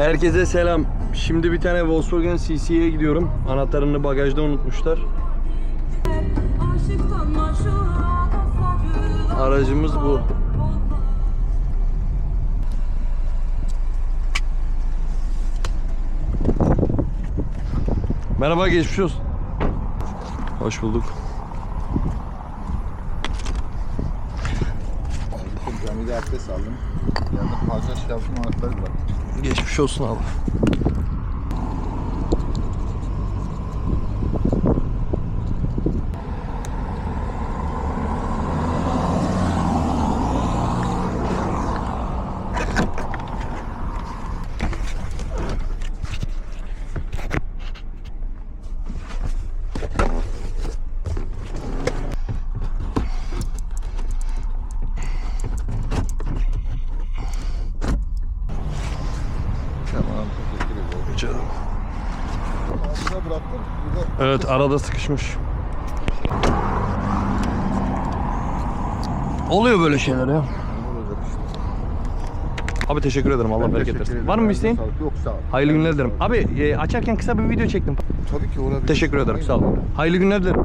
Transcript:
Herkese selam. Şimdi bir tane Volkswagen CC'ye gidiyorum. Anahtarını bagajda unutmuşlar. Aracımız bu. Merhaba geçmiş olsun. Hoş bulduk. Camide abdest aldım. Fazla şey yaptım anahtarı var. Geçmiş olsun abi. Tamam teşekkür ederim. Canım. Altına bıraktım. Burada Evet arada sıkışmış. Oluyor böyle şeyler ya. Abi teşekkür ederim Allah bereket versin. ederim. Var mı bir isteğin? sağlık. Yok sağ ol. Hayırlı günler dilerim. Abi e, açarken kısa bir video çektim. Tabii ki olabilir. Teşekkür ederim sağ olun. Hayırlı günler dilerim.